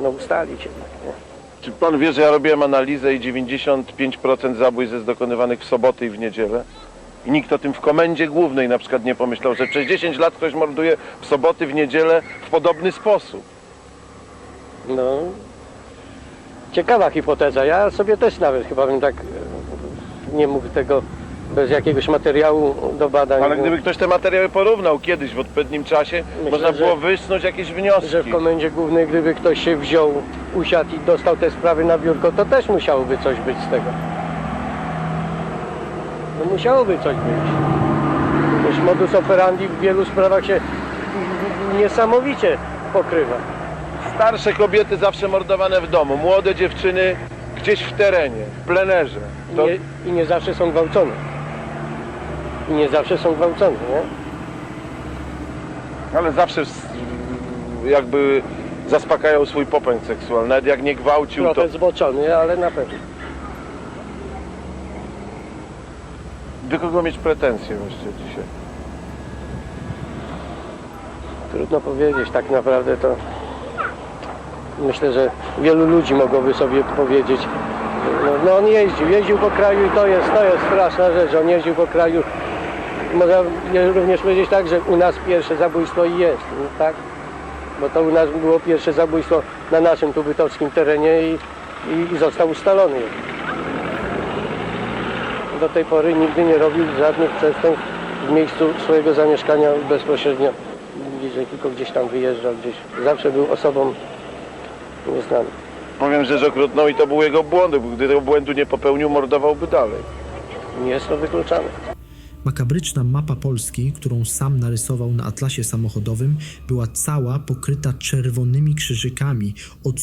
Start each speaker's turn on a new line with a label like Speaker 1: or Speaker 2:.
Speaker 1: no, ustalić jednak, nie?
Speaker 2: Czy pan wie, że ja robiłem analizę i 95% zabójstw jest dokonywanych w soboty i w niedzielę? I nikt o tym w komendzie głównej na przykład nie pomyślał, że przez 10 lat ktoś morduje w soboty, w niedzielę w podobny sposób.
Speaker 1: No, ciekawa hipoteza. Ja sobie też nawet chyba bym tak e, nie mógł tego bez jakiegoś materiału do badań.
Speaker 2: Ale gdyby ktoś te materiały porównał kiedyś w odpowiednim czasie,
Speaker 1: Myślę,
Speaker 2: można
Speaker 1: że-
Speaker 2: było wysnuć jakieś wnioski.
Speaker 1: że w komendzie głównej, gdyby ktoś się wziął, usiadł i dostał te sprawy na biurko, to też musiałoby coś być z tego. No musiałoby coś być. Już modus operandi w wielu sprawach się niesamowicie pokrywa.
Speaker 2: Starsze kobiety zawsze mordowane w domu, młode dziewczyny gdzieś w terenie, w plenerze.
Speaker 1: I
Speaker 2: To
Speaker 1: nie, I nie zawsze są gwałcone. I nie zawsze są gwałcone, nie?
Speaker 2: Ale zawsze s- jakby zaspokają swój popęd seksualny. Nawet jak nie gwałcił, to
Speaker 1: Trochę zboczony, ale na pewno.
Speaker 2: do kogo mieć pretensje jeszcze dzisiaj?
Speaker 1: Trudno powiedzieć, tak naprawdę to myślę, że wielu ludzi mogłoby sobie powiedzieć. No, no on jeździł, jeździł po kraju i to jest, to jest straszna rzecz, on jeździł po kraju. Można również powiedzieć tak, że u nas pierwsze zabójstwo i jest, tak? Bo to u nas było pierwsze zabójstwo na naszym tu bytowskim terenie i, i, i został ustalony. Do tej pory nigdy nie robił żadnych przestępstw w miejscu swojego zamieszkania bezpośrednio bliżej, tylko gdzieś tam wyjeżdżał, gdzieś. Zawsze był osobą nieznaną.
Speaker 2: Powiem rzecz okrutną i to był jego błąd, bo gdy tego błędu nie popełnił, mordowałby dalej.
Speaker 1: Nie jest to wykluczane.
Speaker 3: Makabryczna mapa Polski, którą sam narysował na atlasie samochodowym, była cała pokryta czerwonymi krzyżykami. Od